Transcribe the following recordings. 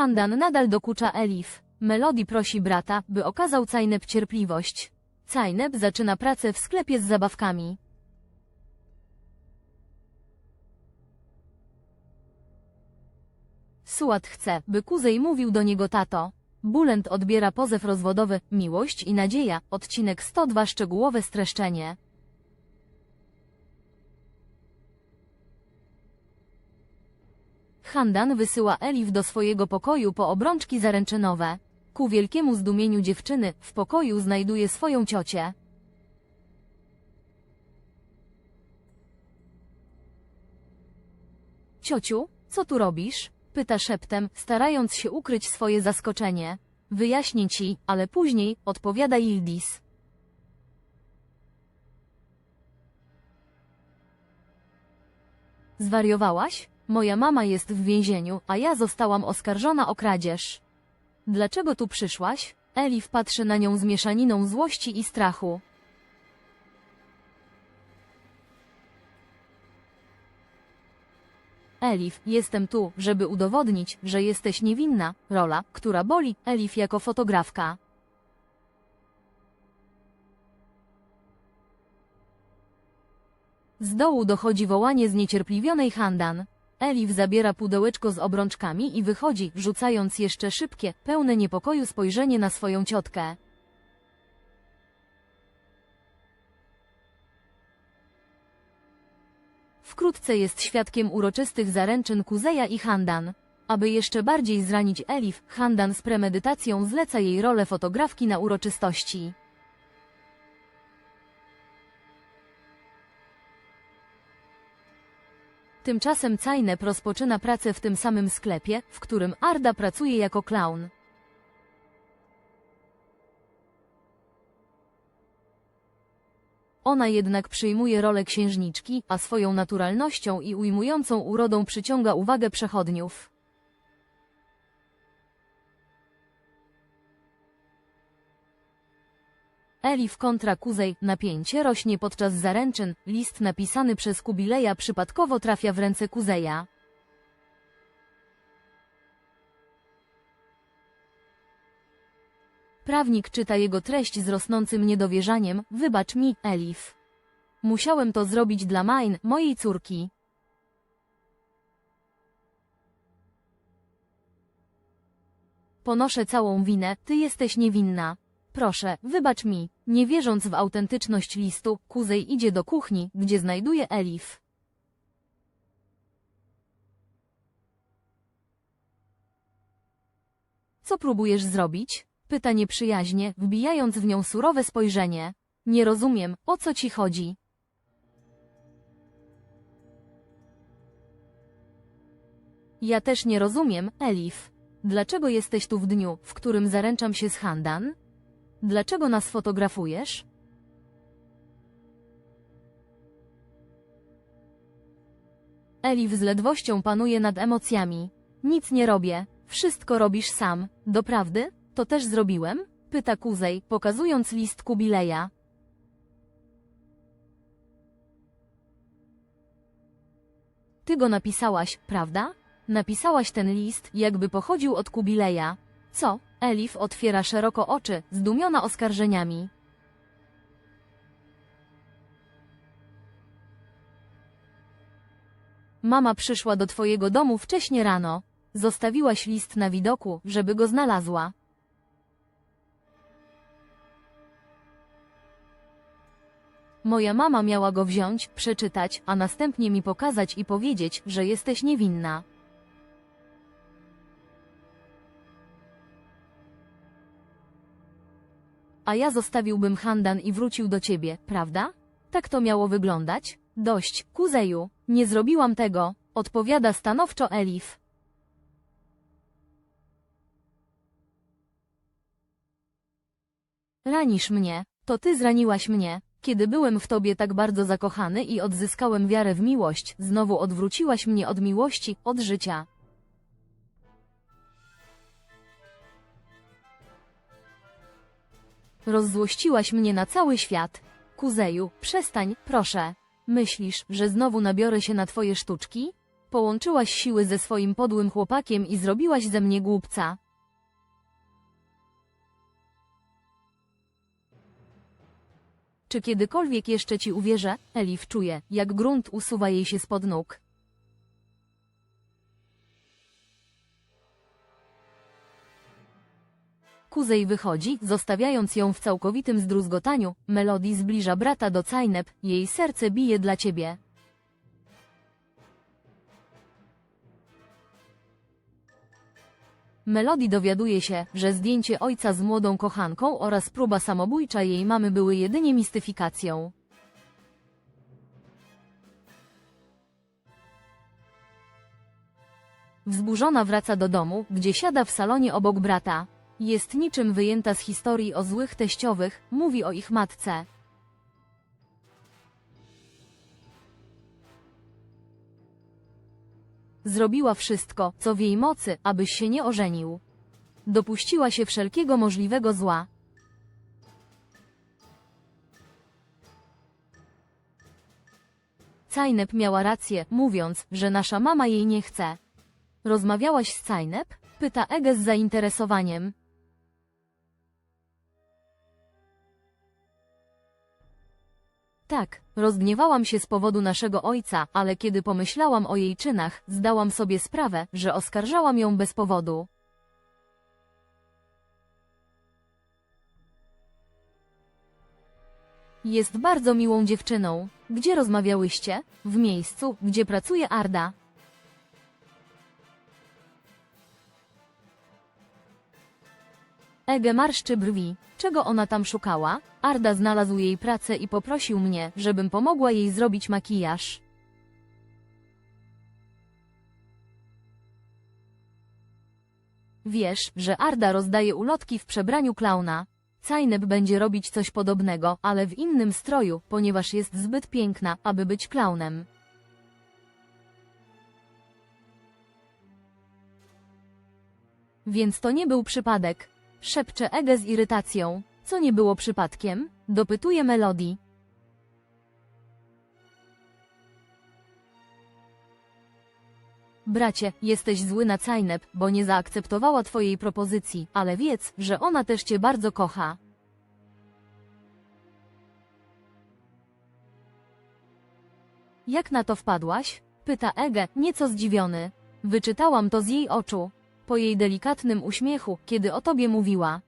Handan nadal dokucza Elif. Melody prosi brata, by okazał Cajneb cierpliwość. Cajneb zaczyna pracę w sklepie z zabawkami. Suat chce, by Kuzej mówił do niego tato. Bulent odbiera pozew rozwodowy, miłość i nadzieja, odcinek 102 szczegółowe streszczenie. Handan wysyła Elif do swojego pokoju po obrączki zaręczynowe. Ku wielkiemu zdumieniu dziewczyny, w pokoju znajduje swoją ciocię. Ciociu, co tu robisz? Pyta szeptem, starając się ukryć swoje zaskoczenie. Wyjaśnię ci, ale później, odpowiada Yildiz. Zwariowałaś? Moja mama jest w więzieniu, a ja zostałam oskarżona o kradzież. Dlaczego tu przyszłaś? Elif patrzy na nią z mieszaniną złości i strachu. Elif, jestem tu, żeby udowodnić, że jesteś niewinna. Rola, która boli, Elif jako fotografka. Z dołu dochodzi wołanie zniecierpliwionej Handan. Elif zabiera pudełeczko z obrączkami i wychodzi, rzucając jeszcze szybkie, pełne niepokoju spojrzenie na swoją ciotkę. Wkrótce jest świadkiem uroczystych zaręczyn Kuzeja i Handan. Aby jeszcze bardziej zranić Elif, Handan z premedytacją zleca jej rolę fotografki na uroczystości. Tymczasem Cajnep rozpoczyna pracę w tym samym sklepie, w którym Arda pracuje jako klaun. Ona jednak przyjmuje rolę księżniczki, a swoją naturalnością i ujmującą urodą przyciąga uwagę przechodniów. Elif kontra Kuzej, napięcie rośnie podczas zaręczyn, list napisany przez Kubileja przypadkowo trafia w ręce Kuzeja. Prawnik czyta jego treść z rosnącym niedowierzaniem, wybacz mi, Elif. Musiałem to zrobić dla Main, mojej córki. Ponoszę całą winę, ty jesteś niewinna. Proszę, wybacz mi. Nie wierząc w autentyczność listu, Kuzej idzie do kuchni, gdzie znajduje Elif. Co próbujesz zrobić? Pyta nieprzyjaźnie, wbijając w nią surowe spojrzenie. Nie rozumiem, o co ci chodzi. Ja też nie rozumiem, Elif. Dlaczego jesteś tu w dniu, w którym zaręczam się z Handan? Dlaczego nas fotografujesz? Elif z ledwością panuje nad emocjami. Nic nie robię. Wszystko robisz sam. Doprawdy? To też zrobiłem? Pyta Kuzej, pokazując list Kubileja. Ty go napisałaś, prawda? Napisałaś ten list, jakby pochodził od Kubileja. Co? Elif otwiera szeroko oczy, zdumiona oskarżeniami. Mama przyszła do twojego domu wcześnie rano. Zostawiłaś list na widoku, żeby go znalazła. Moja mama miała go wziąć, przeczytać, a następnie mi pokazać i powiedzieć, że jesteś niewinna. A ja zostawiłbym Handan i wrócił do ciebie, prawda? Tak to miało wyglądać? Dość, kuzeju, nie zrobiłam tego, odpowiada stanowczo Elif. Ranisz mnie, to ty zraniłaś mnie. Kiedy byłem w tobie tak bardzo zakochany i odzyskałem wiarę w miłość, znowu odwróciłaś mnie od miłości, od życia. Rozzłościłaś mnie na cały świat. Kuzeju, przestań, proszę. Myślisz, że znowu nabiorę się na twoje sztuczki? Połączyłaś siły ze swoim podłym chłopakiem i zrobiłaś ze mnie głupca. Czy kiedykolwiek jeszcze ci uwierzę? Elif czuje, jak grunt usuwa jej się spod nóg. Kuzej wychodzi, zostawiając ją w całkowitym zdruzgotaniu. Melody zbliża brata do Cajnep, jej serce bije dla ciebie. Melody dowiaduje się, że zdjęcie ojca z młodą kochanką oraz próba samobójcza jej mamy były jedynie mistyfikacją. Wzburzona wraca do domu, gdzie siada w salonie obok brata. Jest niczym wyjęta z historii o złych teściowych, mówi o ich matce. Zrobiła wszystko, co w jej mocy, abyś się nie ożenił. Dopuściła się wszelkiego możliwego zła. Cajnep miała rację, mówiąc, że nasza mama jej nie chce. Rozmawiałaś z Cajnep? Pyta Ege z zainteresowaniem. Tak, rozgniewałam się z powodu naszego ojca, ale kiedy pomyślałam o jej czynach, zdałam sobie sprawę, że oskarżałam ją bez powodu. Jest bardzo miłą dziewczyną. Gdzie rozmawiałyście? W miejscu, gdzie pracuje Arda. Ege marszczy brwi. Czego ona tam szukała? Arda znalazł jej pracę i poprosił mnie, żebym pomogła jej zrobić makijaż. Wiesz, że Arda rozdaje ulotki w przebraniu klauna. Cajnep będzie robić coś podobnego, ale w innym stroju, ponieważ jest zbyt piękna, aby być klaunem. Więc to nie był przypadek. Szepcze Ege z irytacją. Co nie było przypadkiem? Dopytuje Melody. Bracie, jesteś zły na Cajnep, bo nie zaakceptowała twojej propozycji, ale wiedz, że ona też cię bardzo kocha. Jak na to wpadłaś? Pyta Ege, nieco zdziwiony. Wyczytałam to z jej oczu. Po jej delikatnym uśmiechu, kiedy o tobie mówiła.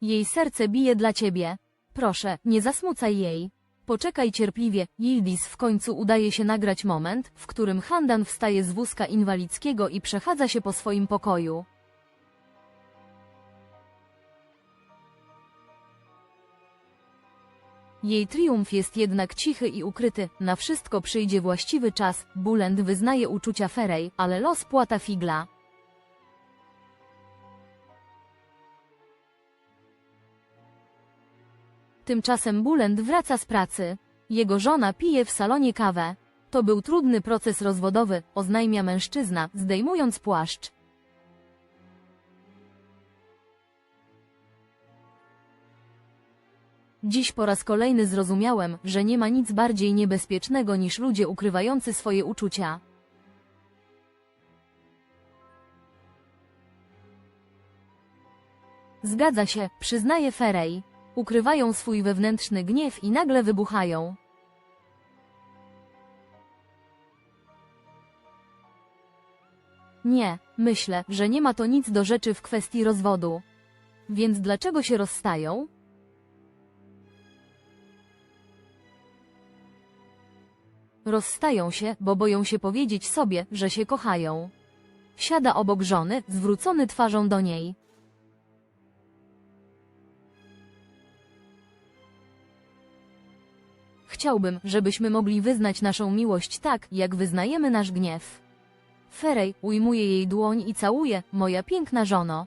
Jej serce bije dla ciebie. Proszę, nie zasmucaj jej. Poczekaj cierpliwie, Yildiz w końcu udaje się nagrać moment, w którym Handan wstaje z wózka inwalidzkiego i przechadza się po swoim pokoju. Jej triumf jest jednak cichy i ukryty, na wszystko przyjdzie właściwy czas, Bulend wyznaje uczucia Ferej, ale los płata figla. Tymczasem Bulend wraca z pracy. Jego żona pije w salonie kawę. To był trudny proces rozwodowy, oznajmia mężczyzna, zdejmując płaszcz. Dziś po raz kolejny zrozumiałem, że nie ma nic bardziej niebezpiecznego niż ludzie ukrywający swoje uczucia. Zgadza się, przyznaje Ferej. Ukrywają swój wewnętrzny gniew i nagle wybuchają. Nie, myślę, że nie ma to nic do rzeczy w kwestii rozwodu. Więc dlaczego się rozstają? Rozstają się, bo boją się powiedzieć sobie, że się kochają. Siada obok żony, zwrócony twarzą do niej. Chciałbym, żebyśmy mogli wyznać naszą miłość tak, jak wyznajemy nasz gniew. Ferej ujmuje jej dłoń i całuje, moja piękna żono.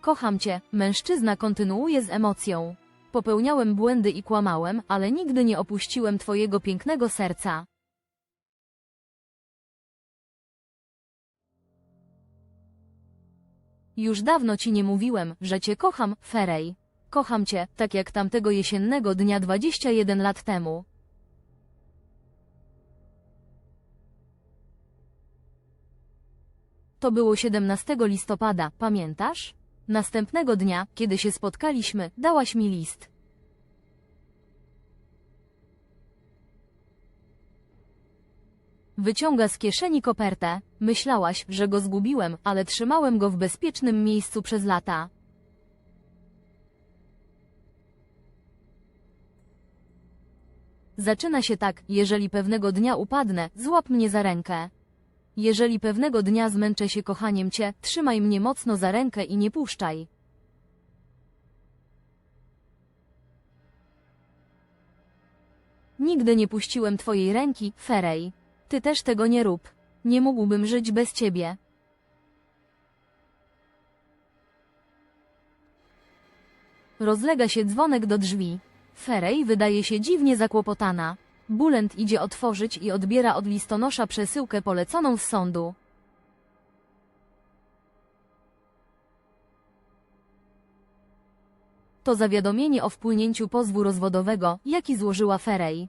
Kocham cię, mężczyzna kontynuuje z emocją. Popełniałem błędy i kłamałem, ale nigdy nie opuściłem twojego pięknego serca. Już dawno ci nie mówiłem, że cię kocham, Ferej. Kocham cię, tak jak tamtego jesiennego dnia 21 lat temu. To było 17 listopada, pamiętasz? Następnego dnia, kiedy się spotkaliśmy, dałaś mi list. Wyciąga z kieszeni kopertę. Myślałaś, że go zgubiłem, ale trzymałem go w bezpiecznym miejscu przez lata. Zaczyna się tak, jeżeli pewnego dnia upadnę, złap mnie za rękę. Jeżeli pewnego dnia zmęczę się kochaniem cię, trzymaj mnie mocno za rękę i nie puszczaj. Nigdy nie puściłem twojej ręki, Ferej. Ty też tego nie rób. Nie mógłbym żyć bez ciebie. Rozlega się dzwonek do drzwi. Ferej wydaje się dziwnie zakłopotana. Bulent idzie otworzyć i odbiera od listonosza przesyłkę poleconą z sądu. To zawiadomienie o wpłynięciu pozwu rozwodowego, jaki złożyła Ferej.